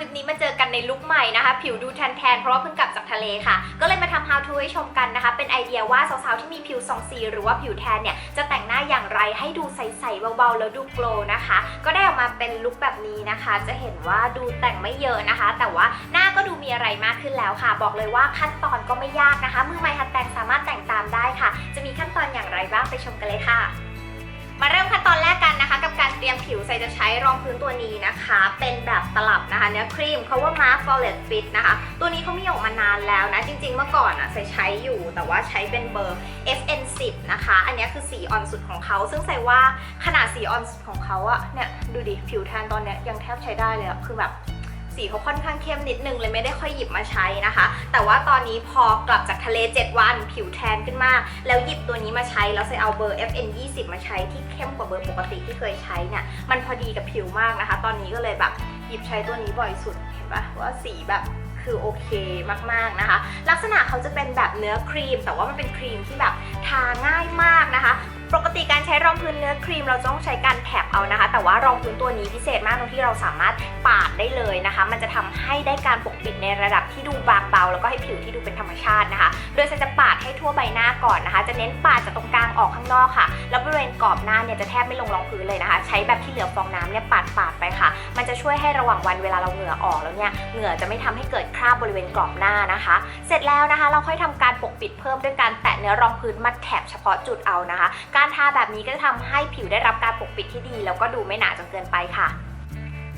ลิปนี้มาเจอกันในลุคใหม่นะคะ ผิวดูแทนๆ เพราะว่าเพิ่งกลับจากทะเลค่ะ ก็เลยมาทำ how to ให้ชมกันนะคะ เป็นไอเดียว่าสาวๆ ที่มีผิวสองสีหรือว่าผิวแทนเนี่ย จะแต่งหน้าอย่างไรให้ดูใสๆเบาๆ แล้วดูโกล์นะคะ ก็ได้ออกมาเป็นลุคแบบนี้นะคะ จะเห็นว่าดูแต่งไม่เยอะนะคะ แต่ว่าหน้าก็ดูมีอะไรมากขึ้นแล้วค่ะ บอกเลยว่าขั้นตอนก็ไม่ยากนะคะ มือใหม่หัดแต่งสามารถแต่งตามได้ค่ะ จะมีขั้นตอนอย่างไรบ้างไปชมกันเลยค่ะ มาเริ่มขั้นตอนแรกกันนะคะกับ เตรียมผิวใส่จะใช้รองพื้นตัวนี้นะคะ เป็นแบบตลับนะคะเนื้อครีม Cover Mask Flawless Fit นะคะ ตัวนี้เขามีออกมานานแล้วนะ จริง ๆ เมื่อก่อนอะใส่ใช้อยู่ แต่ว่าใช้เป็นเบอร์ FN10 นะคะ อันนี้คือสีออนสุดของเขา ซึ่งใส่ว่าขนาดสีออนสุดของเขาอะเนี่ยดูดิผิวแทนตอนเนี้ยยังแทบใช้ได้เลยอะคือแบบ สีเขาค่อนข้างเข้มนิดนึงเลยไม่ได้ค่อยหยิบมาใช้นะคะ แต่ว่าตอนนี้พอกลับจากทะเล 7 วันผิวแทนขึ้นมาก แล้วหยิบตัวนี้มาใช้แล้วใส่เอาเบอร์ FN 20 มาใช้ที่เข้มกว่าเบอร์ปกติที่เคยใช้เนี่ยมันพอดีกับผิวมากนะคะ ตอนนี้ก็เลยแบบหยิบใช้ตัวนี้บ่อยสุดเห็นปะว่าสีแบบคือโอเคมากๆนะคะ ลักษณะเขาจะเป็นแบบเนื้อครีม แต่ว่ามันเป็นครีมที่แบบทาง่ายมากนะคะ ปกติการใช้รองพื้นเนื้อครีมเราต้องใช้การแถบเอานะคะ แต่ว่ารองพื้นตัวนี้พิเศษมากตรงที่เราสามารถปาดได้เลยนะคะ มันจะทำให้ได้การปกปิดในระดับที่ดูบางเบา แล้วก็ให้ผิวที่ดูเป็นธรรมชาตินะคะ โดยจะปาดให้ทั่วใบหน้าก่อนนะคะ จะเน้นปาดจากตรงกลางออกข้างนอกค่ะ แล้วบริเวณกรอบหน้าเนี่ยจะแทบไม่ลงรองพื้นเลยนะคะ ใช้แบบที่เหลือฟองน้ำเนี่ยปาดปาดๆไปค่ะ มันจะช่วยให้ระหว่างวันเวลาเราเหงื่อออกแล้วเนี่ยเหงื่อจะไม่ทำให้เกิดคราบบริเวณกรอบหน้านะคะ เสร็จแล้วนะคะ เราค่อยทำการปกปิดเพิ่มด้วยการแตะเนื้อรองพื้นมาแถบเฉพาะจุดเอานะคะการทาแบบนี้ก็จะทำให้ผิวได้รับการปกปิดที่ดี แล้วก็ดูไม่หนาจนเกินไปค่ะ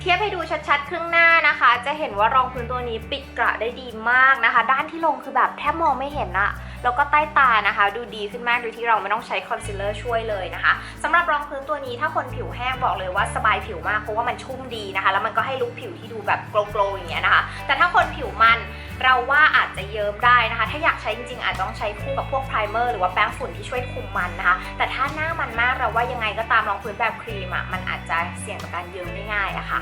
เทียบให้ดูชัดๆครึ่งหน้านะคะ จะเห็นว่ารองพื้นตัวนี้ปิดกระได้ดีมากนะคะ ด้านที่ลงคือแบบแทบมองไม่เห็นอะ แล้วก็ใต้ตานะคะ ดูดีขึ้นมากโดยที่เราไม่ต้องใช้คอนซีลเลอร์ช่วยเลยนะคะสำหรับรองพื้นตัวนี้ถ้าคนผิวแห้งบอกเลยว่าสบายผิวมากเพราะว่ามันชุ่มดีนะคะ แล้วมันก็ให้ลุคผิวที่ดูแบบโกลว์ๆอย่างเงี้ยนะคะ แต่ถ้าคนผิวมันเราว่าอาจจะเยิ้มได้นะคะ ถ้าอยากใช้จริงๆ อาจจะต้องใช้คู่กับพวกไพรเมอร์หรือว่าแป้งฝุ่นที่ช่วยคุมมันนะคะ แต่ถ้าหน้ามันมากเราว่ายังไงก็ตามรองพื้นแบบครีมอะมันอาจจะเสี่ยงต่อการเยิ้มได้ง่ายอะค่ะ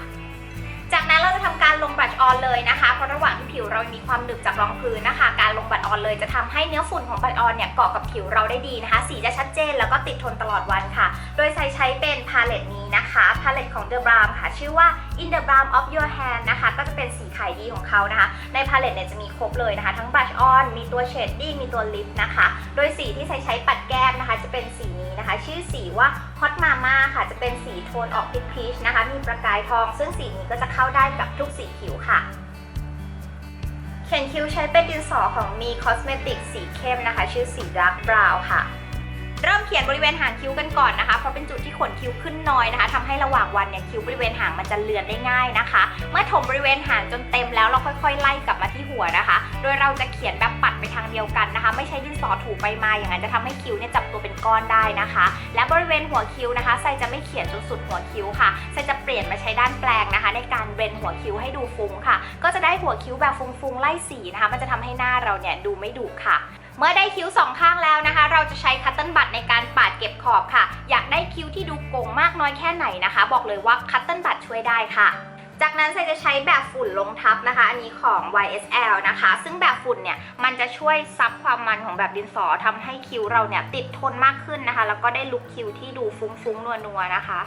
จากนั้นเราจะทำการลงบัตรออนเลยนะคะ เพราะระหว่างที่ผิวเรามีความหนึบจากรองพื้นนะคะ การลงบัตรออนเลยจะทำให้เนื้อฝุ่นของบัตรออนเนี่ยเกาะกับผิวเราได้ดีนะคะ สีจะชัดเจนแล้วก็ติดทนตลอดวันค่ะ โดยใช้ใช้เป็นพาเลตนี้นะคะ พาเลตของ The Balm ค่ะ ชื่อว่า In the Balm of Your Hand นะคะ ก็จะเป็นสีขายดีของเขานะคะ ในพาเลตเนี่ยจะมีครบเลยนะคะ ทั้งบลัชออน มีตัวเชดดิ้ง มีตัวลิปนะคะ โดยสีที่ใช้ใช้ปัดแก้ม่อสีว่าฮอตมาม่าค่ะ จะเป็นสีโทนออกพีชพีชนะคะ มีประกายทอง ซึ่งสีนี้ก็จะเข้าได้กับทุกสีผิวค่ะ เขียนคิ้วใช้เป็นดินสอของมีคอสเมติกสีเข้มนะคะ ชื่อสี Dark Brown ค่ะ เริ่มเขียนบริเวณหางคิ้วกันก่อนนะคะ ขนคิ้วขึ้นน้อยนะคะทำให้ระหว่างวันเนี่ยคิ้วบริเวณหางมันจะเลือนได้ง่ายนะคะ เมื่อถมบริเวณหางจนเต็มแล้วเราค่อยๆ ไล่กลับมาที่หัวนะคะ โดยเราจะเขียนแบบปัดไปทางเดียวกันนะคะ ไม่ใช้ดินสอถูไปมาอย่างนั้นจะทำให้คิ้วเนี่ยจับตัวเป็นก้อนได้นะคะ และบริเวณหัวคิ้วนะคะไซจะไม่เขียนจนสุดหัวคิ้วค่ะไซจะเปลี่ยนมาใช้ด้านแปลงนะคะ ในการเบนหัวคิ้วให้ดูฟุ้งค่ะ ก็จะได้หัวคิ้วแบบฟุ้งๆไล่สีนะคะ มันจะทำให้หน้าเราเนี่ยดูไม่ดุค่ะ เมื่อได้คิ้วสองข้างแล้วนะคะ เราจะใช้คัตเติ้ลบัตในการปาดเก็บขอบค่ะ อยากได้คิ้วที่ดูโก่งมากน้อยแค่ไหนนะคะ บอกเลยว่าคัตเติ้ลบัตช่วยได้ค่ะจากนั้นไซจะใช้แบบฝุ่นลงทับนะคะ อันนี้ของ YSL นะคะ ซึ่งแบบฝุ่นเนี่ย มันจะช่วยซับความมันของแบบดินสอทำให้คิ้วเราเนี่ยติดทนมากขึ้นนะคะ แล้วก็ได้ลุคคิ้วที่ดูฟุ้งๆนัวๆนะคะ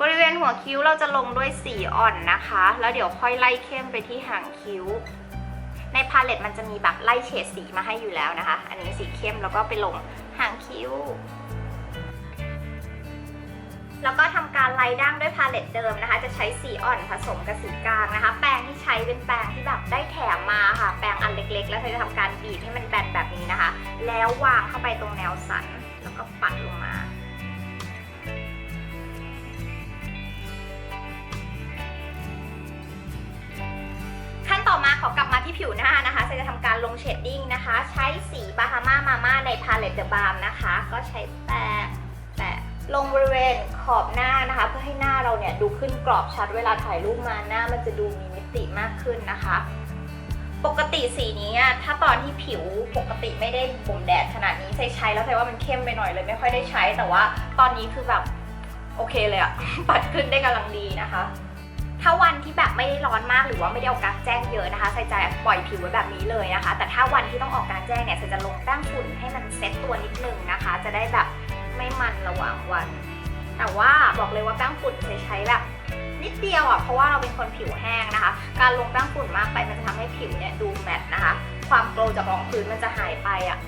บริเวณหัวคิ้วเราจะลงด้วยสีอ่อนนะคะ แล้วเดี๋ยวค่อยไล่เข้มไปที่หางคิ้ว ในพาเลตมันจะมีแบบไล่เฉดสีมาให้อยู่แล้วนะคะ อันนี้สีเข้มแล้วก็ไปลงหางคิ้ว แล้วก็ทำการไล่ด่างด้วยพาเลตเดิมนะคะ จะใช้สีอ่อนผสมกับสีกลางนะคะ แปรงที่ใช้เป็นแปรงที่แบบได้แถมมาค่ะ แปรงอันเล็กๆ แล้วเธอจะทำการบีบให้มันแบนแบบนี้นะคะ แล้ววางเข้าไปตรงแนวสัน ต่อมาขอกลับมาที่ผิวหน้านะคะเซจะทำการลงเชดดิ้งนะคะ ใช้สีบาฮาม่ามาม่าในพาเลตเดอะบาร์มนะคะ ก็ใช้แปะแปะลงบริเวณขอบหน้านะคะ เพื่อให้หน้าเราเนี่ยดูขึ้นกรอบชัดเวลาถ่ายรูปมาหน้ามันจะดูมีมิติมากขึ้นนะคะ ปกติสีนี้ถ้าตอนที่ผิวปกติไม่ได้บ่มแดดขนาดนี้ใช้ใช้แล้วใช้ว่ามันเข้มไปหน่อยเลย ไม่ค่อยได้ใช้แต่ว่าตอนนี้คือแบบโอเคเลยอะปัดขึ้นได้กำลังดีนะคะ ถ้าวันที่แบบไม่ได้ร้อนมากหรือว่าไม่ได้ออกกลางแจ้งเยอะนะคะใส่ใจปล่อยผิวไว้แบบนี้เลยนะคะ แต่ถ้าวันที่ต้องออกกลางแจ้งเนี่ยใส่จะลงแป้งฝุ่นให้มันเซ็ตตัวนิดนึงนะคะ จะได้แบบไม่มันระหว่างวัน แต่ว่าบอกเลยว่าแป้งฝุ่นใช้ใช้แบบนิดเดียวอะเพราะว่าเราเป็นคนผิวแห้งนะคะ การลงแป้งฝุ่นมากไปมันจะทำให้ผิวเนี่ยดูแมตต์นะคะ ความโกลจากรองพื้นมันจะหายไปอะ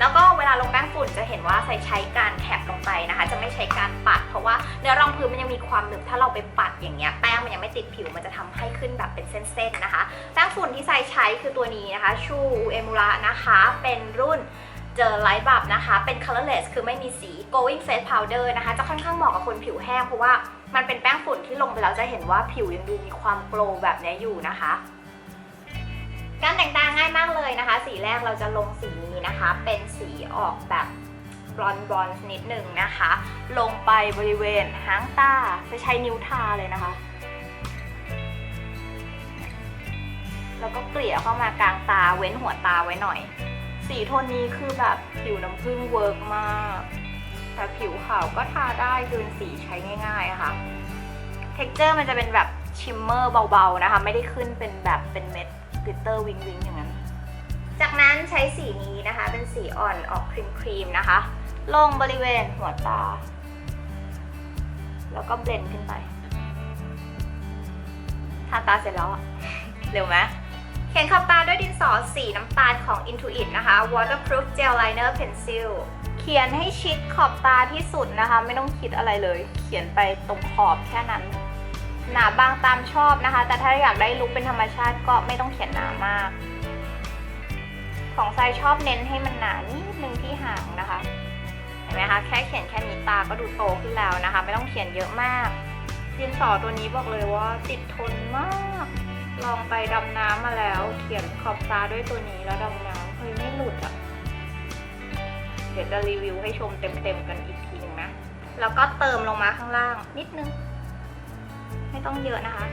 แล้วก็เวลาลงแป้งฝุ่นจะเห็นว่าใส่ใช้การแค ใช้การปัด เพราะว่าเนื้อรองพื้นมันยังมีความหนึบถ้าเราไปปัดอย่างเงี้ยแป้งมันยังไม่ติดผิวมันจะทำให้ขึ้นแบบเป็นเส้นๆนะคะ แป้งฝุ่นที่ใส่ใช้คือตัวนี้นะคะชูเอมูระนะคะเป็นรุ่นเจอไลท์บับนะคะ เป็น colorless คือไม่มีสี going face powder นะคะ จะค่อนข้างเหมาะกับคนผิวแห้ง เพราะว่ามันเป็นแป้งฝุ่นที่ลงไปแล้วจะเห็นว่าผิวยังดูมีความโกลแบบนี้อยู่นะคะ การแต่งตาง่ายมากเลยนะคะ สีแรกเราจะลงสีนี้นะคะ เป็นสีออกแบบ บลอนบลอนนิดหนึ่งนะคะ ลงไปบริเวณหางตาจะใช้นิ้วทาเลยนะคะ แล้วก็เกลี่ยเข้ามากลางตาเว้นหัวตาไว้หน่อย สีโทนนี้คือแบบผิวน้ำผึ้งเวิร์กมากแต่ผิวขาวก็ทาได้คืนสีใช้ง่ายๆะค่ะ เท็กเจอร์มันจะเป็นแบบชิมเมอร์เบาๆนะคะ ไม่ได้ขึ้นเป็นแบบเป็นเม็ดกลิตเตอร์วิงวิงอย่างนั้นจากนั้นใช้สีนี้นะคะ เป็นสีอ่อนออกครีมๆนะคะ ลงบริเวณหัวตา แล้วก็เบลนด์ขึ้นไป ทาตาเสร็จแล้วอะเร็วไหมเขียนขอบตาด้วยดินสอสีน้ำตาลของ Intuit นะคะ Waterproof Gel Liner Pencil เขียนให้ชิดขอบตาที่สุดนะคะ ไม่ต้องคิดอะไรเลย เขียนไปตรงขอบแค่นั้น หนาบางตามชอบนะคะ แต่ถ้าอยากได้ลุคเป็นธรรมชาติก็ไม่ต้องเขียนหนามาก ของทรายชอบเน้นให้มันหนานิดนึงที่หางนะคะเห็นไหมคะแค่เขียนแค่นี้ตาก็ดูโตขึ้นแล้วนะคะ ไม่ต้องเขียนเยอะมากดินสอตัวนี้บอกเลยว่าติดทนมาก ลองไปดำน้ำมาแล้ว เขียนขอบตาด้วยตัวนี้แล้วดำน้ำเฮ้ยไม่หลุดอะเดี๋ยวจะรีวิวให้ชมเต็มๆกันอีกทีหนึงนะ แล้วก็เติมลงมาข้างล่างนิดนึง ไม่ต้องเยอะนะคะ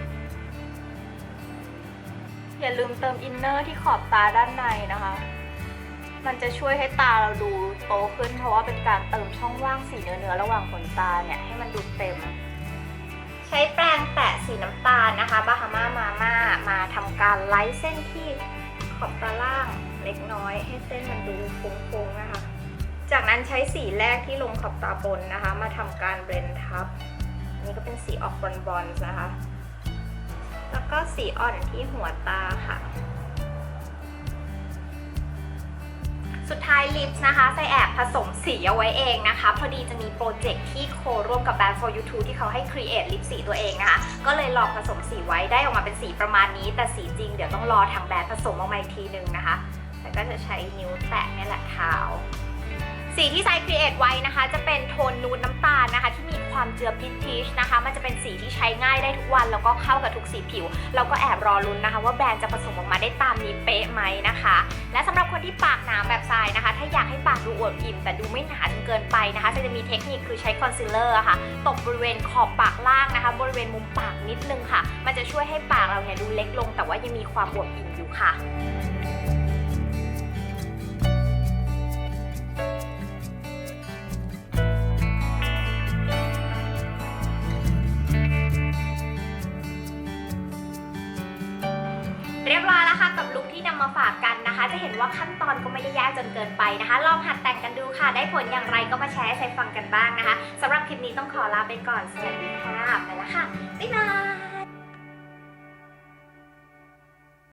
อย่าลืมเติมอินเนอร์ที่ขอบตาด้านในนะคะ มันจะช่วยให้ตาเราดูโตขึ้น เพราะว่าเป็นการเติมช่องว่างสีเนื้อๆระหว่างขนตาเนี่ยให้มันดูเต็ม ใช้แปรงแตะสีน้ำตาลนะคะบาฮาม่ามาม่ามาทำการไล่เส้นที่ขอบตาล่างเล็กน้อย ให้เส้นมันดูโค้งๆนะคะ จากนั้นใช้สีแรกที่ลงขอบตาบนนะคะ มาทำการเบลนทับนนี้ก็เป็นสีออกบอลบอลนะคะ แล้วก็สีอ่อนที่หัวตาค่ะ สุดท้ายลิปส์นะคะใส่แอบผสมสีเอาไว้เองนะคะ พอดีจะมีโปรเจกต์ที่โคร่วมกับแบรนด์ for you t o ที่เขาให้ครีเอทลิปสีตัวเองนะคะ ก็เลยลองผสมสีไว้ได้ออกมาเป็นสีประมาณนี้ แต่สีจริงเดี๋ยวต้องรอทางแบรนด์ผสมออกมาอีกทีนึงนะคะ แต่ก็จะใช้นิ้วแตะนี่แหละขาว สีที่ไซครีเอทไว้นะคะ จะเป็นโทนนูดน้ำตาลนะคะ ที่มีความเจือพิทีชนะคะ มันจะเป็นสีที่ใช้ง่ายได้ทุกวัน แล้วก็เข้ากับทุกสีผิวเราก็แอบรอลุ้นนะคะ ว่าแบรนด์จะผสมออกมาได้ตามนี้เป๊ะไหมนะคะ และสำหรับคนที่ปากหนาแบบทรายนะคะ ถ้าอยากให้ปากดูอวบอิ่มแต่ดูไม่หนาจนเกินไปนะคะจะมีเทคนิคคือใช้คอนซีลเลอร์ค่ะ ตบบริเวณขอบปากล่างนะคะ บริเวณมุมปากนิดนึงค่ะ มันจะช่วยให้ปากเราเนี่ยดูเล็กลง แต่ว่ายังมีความอวบอิ่มอยู่ค่ะ กับลุคที่นำมาฝากกันนะคะ จะเห็นว่าขั้นตอนก็ไม่ได้ยากจนเกินไปนะคะ ลองหัดแต่งกันดูค่ะ ได้ผลอย่างไรก็มาแชร์ให้ใครฟังกันบ้างนะคะสำหรับคลิปนี้ต้องขอลาไปก่อน สวัสดีค่ะ ไปแล้วค่ะ บ๊ายบาย